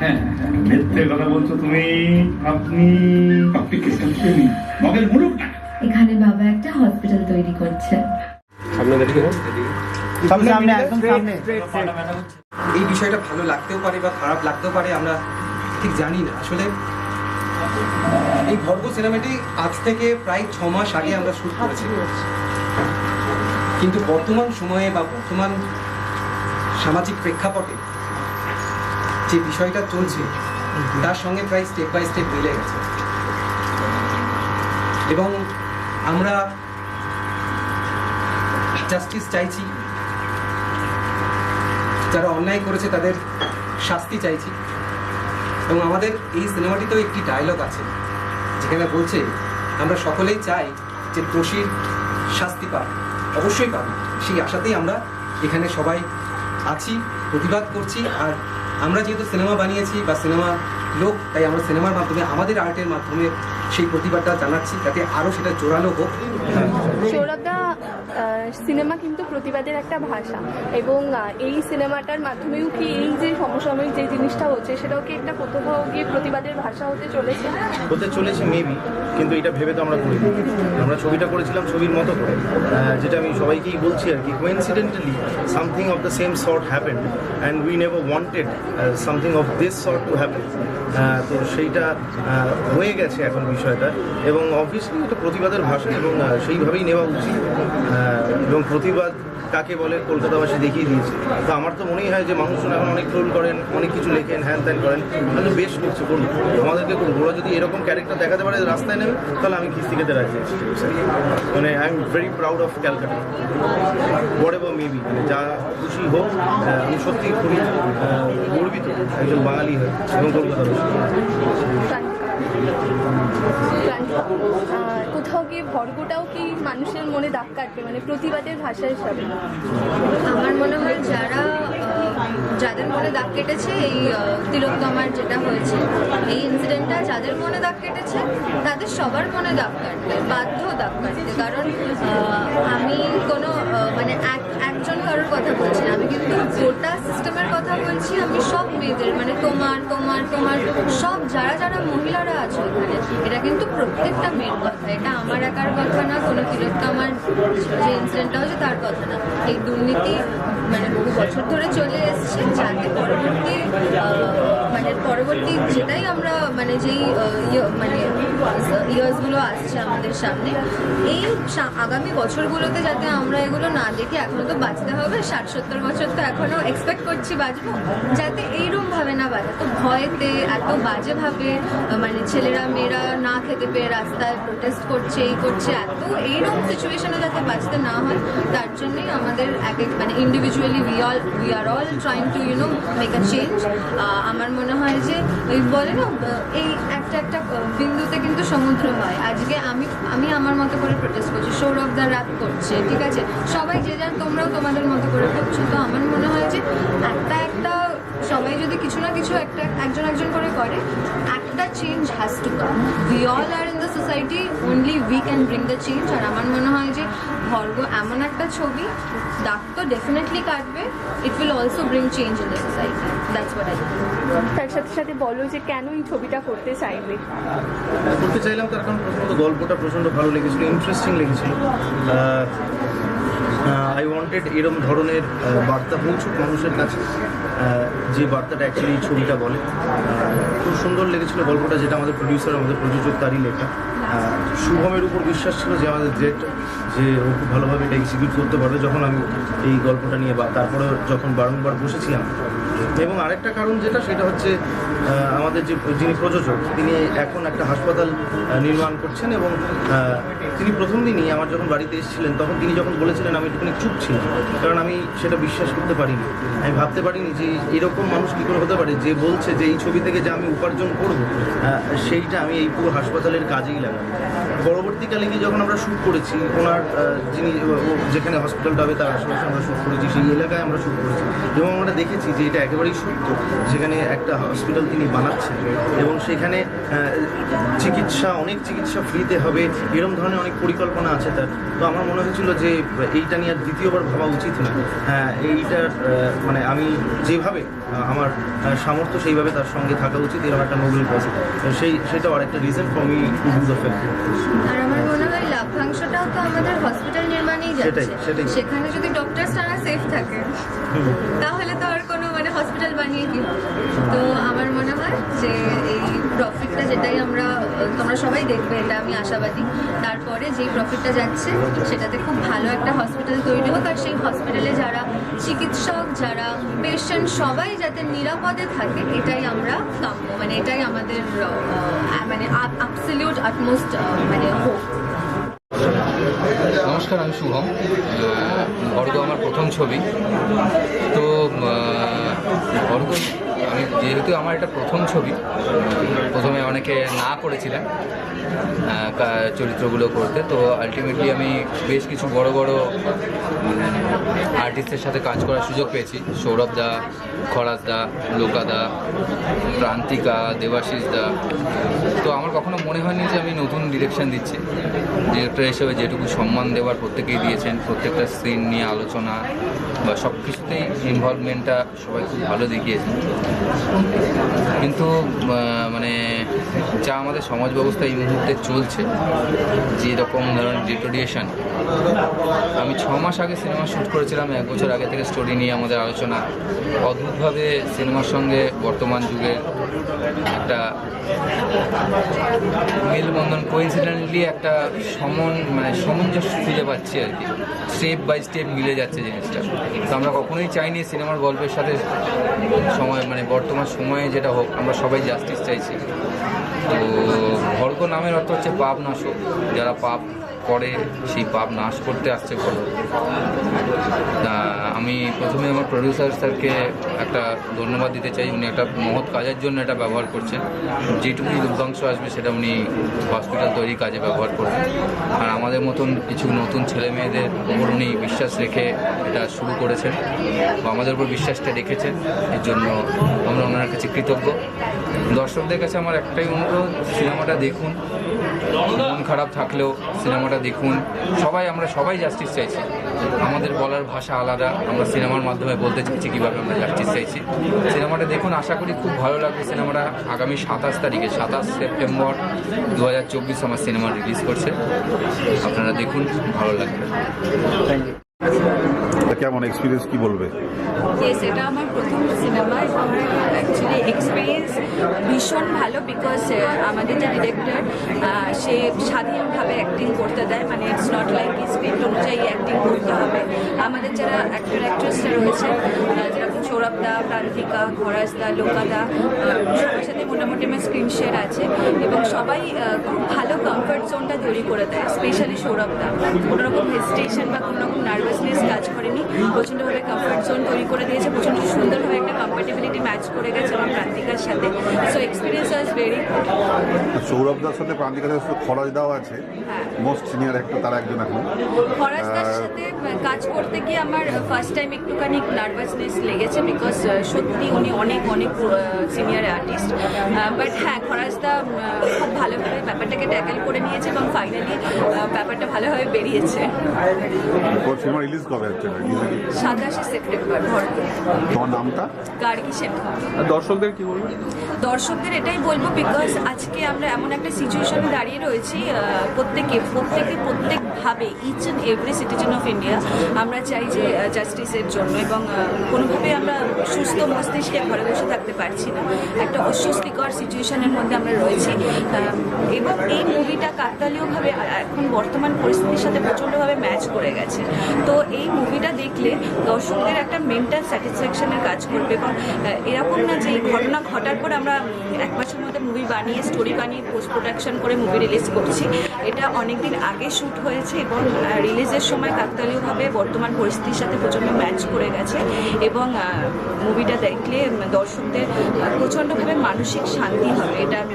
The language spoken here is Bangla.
হ্যাঁ মিথ্যে কথা বলছো তুমি আপনি আপনি কি শুনছেন মগের মুলুক না এখানে বাবা একটা হসপিটাল তৈরি করছে। সামনে একদম সামনে। এই বিষয়টা ভালো লাগতেও পারে বা খারাপ লাগতেও পারে আমরা ঠিক জানি না। আসলে এই ভর্গ সিনেমাটি আজ থেকে প্রায় ছ মাস আগে আমরা শুট করেছি। কিন্তু বর্তমান সময়ে বা বর্তমান সামাজিক প্রেক্ষাপটে যে বিষয়টা চলছে, তার সঙ্গে প্রায় স্টেপ বাই স্টেপ মিলে গেছে। এবং আমরা জাস্টিস চাইছি, যারা অন্যায় করেছে তাদের শাস্তি চাইছি। এবং আমাদের এই সিনেমাটিতেও একটি ডায়লগ আছে, যেখানে বলছে, আমরা সকলেই চাই যে দোষীর শাস্তি পাক, অবশ্যই পাবে সেই আশাতেই আমরা এখানে সবাই আছি, প্রতিবাদ করছি, আর আমরা যেহেতু সিনেমা বানিয়েছি বা সিনেমা লোক, তাই আমরা সিনেমার মাধ্যমে, আমাদের আর্টের মাধ্যমে সেই প্রতিবাদটা জানাচ্ছি, যাতে আরও সেটা জোরালো হোক। সৌরভদা সিনেমা কিন্তু প্রতিবাদের একটা ভাষা। এবং এই সিনেমাটার মাধ্যমেও কি এই যে সমসাময়িক যে জিনিসটা হচ্ছে, সেটাও কি একটা কোথাও গিয়ে প্রতিবাদের ভাষা হতে চলেছে? হতে চলেছে মেবি কিন্তু এটা ভেবে তো আমরা করি আমরা ছবিটা করেছিলাম ছবির মতো করে। যেটা আমি সবাইকেই বলছি আর কি coincidentally something of the same sort happen and we never wanted something of this sort to happen তো সেইটা হয়ে গেছে এখন বিষয়টা। এবং অবভিয়াসলি এটা প্রতিবাদের ভাষা এবং সেইভাবেই নেওয়া উচিত। এবং প্রতিবাদ কাকে বলে কলকাতাবাসী দেখিয়ে দিয়েছে। তো আমার তো মনেই হয় যে মানুষজন এখন অনেক ট্রোল করেন, অনেক কিছু লেখেন, হ্যান ত্যান করেন। তাহলে বেশ করছে করুন আমাদেরকে করুন ওরা যদি এরকম ক্যারেক্টার দেখাতে পারে রাস্তায় নেবে তাহলে আমি কিস্তিকেতে রাজি আছি। মানে I am very proud of Calcutta whatever maybe যা খুশি হোক আমি সত্যি খুবই গর্বিত একজন বাঙালি হয়ে এবং কলকাতাবাসী। কোথাও গিয়ে ভর্গটাও কি মানুষের মনে দাগ কাটবে? মানে প্রতিবাদের ভাষা হিসাবে। আমার মনে হয় যারা যাদের মনে দাগ কেটেছে, এই তিলোত্তমার যেটা হয়েছে, এই ইনসিডেন্টটা যাদের মনে দাগ কেটেছে, তাদের সবার মনে দাগ কাটবে, বাধ্য দাগ কাটবে। কারণ আমি কোনো মানে এক কারোর কথা বলছি না। আমি কিন্তু গোটা সিস্টেমের কথা বলছি, আমি সব মেয়েদের মানে তোমার তোমার তোমার, সব যারা যারা মহিলারা আছে এখানে এটা কিন্তু প্রত্যেকটা মেয়ের কথা। এটা আমার একার কথা না, কোনো তিলোত্তমার যে ইনসিডেন্টটা হয়েছে তার কথা না। এই দুর্নীতি মানে বহু বছর ধরে চলে এসছে, যাতে পরবর্তী মানে পরবর্তী যেটাই আমরা মানে যেই ইয়ে- মানে ইয়ার্সগুলো আসছে আমাদের সামনে, এই আগামী বছরগুলোতে যাতে আমরা এগুলো না দেখি এখনও তো বাঁচতে হবে, ষাট, সত্তর বছর তো এখনও এক্সপেক্ট করছি বাঁচবো যাতে এইরকম ভাবে না বাজে। তো ভয়েতে এত বাজেভাবে মানে ছেলেরা, মেয়েরা না খেতে পেয়ে রাস্তায় প্রোটেস্ট করছে, এই করছে, এত এইরকম সিচুয়েশনে যাতে বাঁচতে না হয়, তার জন্যই আমাদের এক এক মানে individually we all we are all trying to you know make a change আমার মনে হয় যে ওই বলে না, এই একটা একটা বিন্দুতে কিন্তু সমুদ্র হয় আজকে আমি আমি আমার মতো করে প্রোটেস্ট করছি, সৌরভ দা রাত করছে, ঠিক আছে? সবাই যে যার, তোমরাও তোমাদের মতো করে করছ তো আমার মনে হয় যে একটা একটা সবাই যদি কিছু না কিছু একটা একজন একজন করে করে একটা change has to come we all are in the society only we can bring the change আর আমার মনে হয় যে ভর্গ এমন একটা ছবি দাগ তো ডেফিনেটলি কাটবে it will also bring change in the society that's what I তার সাথে সাথে বলো যে কেন এই ছবিটা করতে চাইবে? করতে চাইলাম তার কারণ প্রথমত গল্পটা প্রচণ্ড ভালো লেগেছিল ইন্টারেস্টিং লেগেছিল। আই ওয়ান্টেড এরম ধরনের বার্তা পৌঁছুক মানুষের কাছে। যে বার্তাটা অ্যাকচুয়ালি এই ছবিটা বলে। খুব সুন্দর লেগেছিল গল্পটা, যেটা আমাদের প্রডিউসার আমাদের প্রযোজক তারই লেখা। শুভমের উপর বিশ্বাস ছিল যে আমাদের ডিরেক্টর যে ও খুব ভালোভাবে এটা এক্সিকিউট করতে পারবে যখন আমি এই গল্পটা নিয়ে বা তারপরে যখন বারংবার বসেছিলাম। এবং আরেকটা কারণ যেটা, সেটা হচ্ছে আমাদের যে, যিনি প্রযোজক, তিনি এখন একটা হাসপাতাল নির্মাণ করছেন এবং তিনি প্রথম দিনই আমার যখন বাড়িতে এসেছিলেন, তখন তিনি যখন বলেছিলেন আমি একটুখানি চুপ ছিলাম, কারণ আমি সেটা বিশ্বাস করতে পারিনি। আমি ভাবতে পারিনি যে এরকম মানুষ কী করে হতে পারে যে বলছে যে এই ছবি থেকে যে আমি উপার্জন করব সেইটা আমি এই পুরো হাসপাতালের কাজেই লাগাবো। পরবর্তীকালে গিয়ে যখন আমরা শ্যুট করেছি, ওনার যিনি যেখানে হসপিটালটা হবে তার আশেপাশে আমরা শ্যুট করেছি, সেই এলাকায় আমরা শ্যুট করেছি। এবং আমরা দেখেছি যে এটা একেবারেই সত্য সেখানে একটা হসপিটাল তিনি বানাচ্ছেন। এবং সেখানে চিকিৎসা, অনেক চিকিৎসা ফ্রিতে হবে এরকম ধরনের অনেক অনেক পরিকল্পনা আছে তার। তো আমার মনে হয়েছিল যে এইটা নিয়ে আর দ্বিতীয়বার ভাবা উচিত না। হ্যাঁ এইটার মানে আমি যেভাবে আমার সামর্থ্য সেইভাবে তার সঙ্গে থাকা উচিত, এরকম একটা নোবেল কজ সেই, সেটাও আরেকটা reason for me to do the লাভ্যাংশটাও তো আমাদের হসপিটাল নির্মাণেই যাচ্ছে। সেখানে যদি ডক্টর তারা সেফ থাকে তাহলে তো আর কোনো মানে হসপিটাল বানিয়ে কি তো আমার মনে হয় যে এই প্রফিটটা যেটাই আমরা তোমরা সবাই দেখবে এটা আমি আশাবাদী। তারপরে যেই প্রফিটটা যাচ্ছে সেটাতে খুব ভালো একটা হসপিটাল তৈরি হোক। আর সেই হসপিটালে যারা চিকিৎসক যারা পেশেন্ট সবাই যাতে নিরাপদে থাকে এটাই আমরা কাম্য। মানে এটাই আমাদের মানে অ্যাবসলিউট আটমোস্ট মানে হোক নমস্কার আমি শুভম। ভর্গ আমার প্রথম ছবি। তো ভর্গ যেহেতু আমার এটা প্রথম ছবি, প্রথমে অনেকে না করেছিলেন চরিত্রগুলো করতে, তো আলটিমেটলি আমি বেশ কিছু বড় বড় আর্টিস্টের সাথে কাজ করার সুযোগ পেয়েছি। সৌরভ দা, খরাজ দা, লোকা দা, প্রান্তিকা, দেবাশিস দা। তো আমার কখনো মনে হয়নি যে আমি নতুন ডিরেকশন দিচ্ছি। ডিরেক্টর হিসেবে যেটুকু সম্মান দেওয়ার প্রত্যেকেই দিয়েছেন, প্রত্যেকটা সিন নিয়ে আলোচনা বা সব কিছুতেই ইনভলভমেন্টটা সবাই খুব ভালো দেখিয়েছে। কিন্তু মানে যা আমাদের সমাজ ব্যবস্থা এই মুহূর্তে চলছে যে রকম ধরনের ডিটোরিয়েশন আমি ছ মাস আগে সিনেমা শ্যুট করেছিলাম, এক বছর আগে থেকে স্টোরি নিয়ে আমাদের আলোচনা। অদ্ভুতভাবে সিনেমার সঙ্গে বর্তমান যুগের একটা মেলবন্ধন কোইন্সিডেন্টলি একটা সমন মানে সামঞ্জস্য খুঁজে পাচ্ছি আর কি। স্টেপ বাই স্টেপ মিলে যাচ্ছে জিনিসটা। তো আমরা কখনোই চাইনি সিনেমার গল্পের সাথে সময় মানে বর্তমান সময়ে যেটা হোক, আমরা সবাই জাস্টিস চাইছি। তো ভর্গ নামের অর্থ হচ্ছে পাপ নাশক। যারা পাপ করে, সেই পাপ নাশ করতে আসছে ভর্গ। আমি প্রথমে আমার প্রডিউসার স্যারকে একটা ধন্যবাদ দিতে চাই। উনি একটা মহৎ কাজের জন্য এটা ব্যবহার করছেন। যেটুকুই লভ্যাংশ আসবে সেটা উনি হসপিটাল তৈরি কাজে ব্যবহার করবেন। আর আমাদের মতন কিছু নতুন ছেলে মেয়েদের উপর উনি বিশ্বাস রেখে এটা শুরু করেছেন বা আমাদের উপর বিশ্বাসটা রেখেছেন। এর জন্য আমরা ওনার কাছে কৃতজ্ঞ। দর্শকদের কাছে আমার একটাই অনুরোধ, সিনেমাটা দেখুন। মন খারাপ থাকলেও সিনেমাটা দেখুন। সবাই আমরা সবাই জাস্টিস চাইছি। আমাদের বলার ভাষা আলাদা। আমরা সিনেমার মাধ্যমে বলতে চাইছি কীভাবে আমরা জাস্টিস চাইছি। সিনেমাটা দেখুন আশা করি খুব ভালো লাগবে সিনেমাটা। আগামী সাতাশ তারিখে সাতাশ সেপ্টেম্বর দু হাজার চব্বিশ আমার সিনেমা রিলিজ করছে। আপনারা দেখুন ভালো লাগবে। থ্যাংক ইউ কেমন এক্সপিরিয়েন্স কি বলবে? এটা আমার প্রথম সিনেমা অ্যাকচুয়ালি এক্সপিরিয়েন্স ভীষণ ভালো বিকজ আমাদের যে ডিরেক্টর সে স্বাধীনভাবে অ্যাক্টিং করতে দেয় মানে ইটস নট লাইক স্ক্রিপ্ট অনুযায়ী অ্যাক্টিং করতে হবে। আমাদের যারা অ্যাক্টর অ্যাক্ট্রেসরা রয়েছে যেরকম সৌরভ দা, প্রান্তিকা খরাজ দা, লোকা দা সবার সাথে মোটামুটি আমার স্ক্রিন শেয়ার আছে এবং সবাই খুব ভালো কমফর্ট জোনটা তৈরি করে দেয় স্পেশালি সৌরভ দা। কোনো রকম হেজিটেশন বা কোনো রকম নার্ভাসনেস কাজ করেনি। প্রচণ্ডভাবে কমফর্ট জোন তৈরি করে দিয়েছে প্রচণ্ড সুন্দরভাবে একটা কম্পাটেবিলিটি ম্যাচ করে গেছে আমার প্রান্তিকার সাথে। সো এক্সপিরিয়েন্স ওয়াজ ভেরি সৌরভদার সাথে প্রান্তিকার সাথে খরচ দেওয়া আছে। মোস্ট সিনিয়র একটা তারা একজন এখন। ফরাজদার সাথে কাজ করতে গিয়ে আমার ফার্স্ট টাইম একটুখানি নার্ভাসনেস লেগেছে বিকজ সত্যি উনি অনেক অনেক সিনিয়র আর্টিস্ট বাট হ্যাঁ খরাজদা খুব ভালোভাবে ব্যাপারটাকে ট্যাকেল করে নিয়েছে এবং ফাইনালি ব্যাপারটা ভালোভাবে বেরিয়েছে। রিলিজ কবে? সাতাশে সেপ্টেম্বর ভরপুর তোমার নামটা? গার্গী শেখা দর্শকদের কি বলবেন দর্শকদের এটাই বলব বিকজ আজকে আমরা এমন একটা সিচুয়েশনে দাঁড়িয়ে রয়েছি প্রত্যেকে প্রত্যেকে প্রত্যেকভাবে each and every citizen of India আমরা চাই যে জাস্টিসের জন্য এবং কোনোভাবে আমরা সুস্থ মস্তিষ্কে ঘরে বসে থাকতে পারছি না। একটা অস্বস্তিকর সিচুয়েশনের মধ্যে আমরা রয়েছি। এবং কাকতালীয়ভাবে এখন বর্তমান পরিস্থিতির সাথে প্রচণ্ডভাবে ম্যাচ করে গেছে। তো এই মুভিটা দেখলে দর্শকদের একটা মেন্টাল স্যাটিসফ্যাকশনের কাজ করবে এবং এরকম না যে ঘটনা ঘটার পর আমরা এক মাসের মধ্যে মুভি বানিয়ে স্টোরি বানিয়ে পোস্ট প্রোডাকশন করে মুভি রিলিজ করছি। এটা অনেক দিন আগে শ্যুট হয়েছে এবং রিলিজের সময় কাকতালীয়ভাবে বর্তমান পরিস্থিতির সাথে প্রচণ্ড ম্যাচ করে গেছে এবং মুভিটা দেখলে দর্শকদের প্রচণ্ডভাবে মানসিক শান্তি হবে। এটা আমি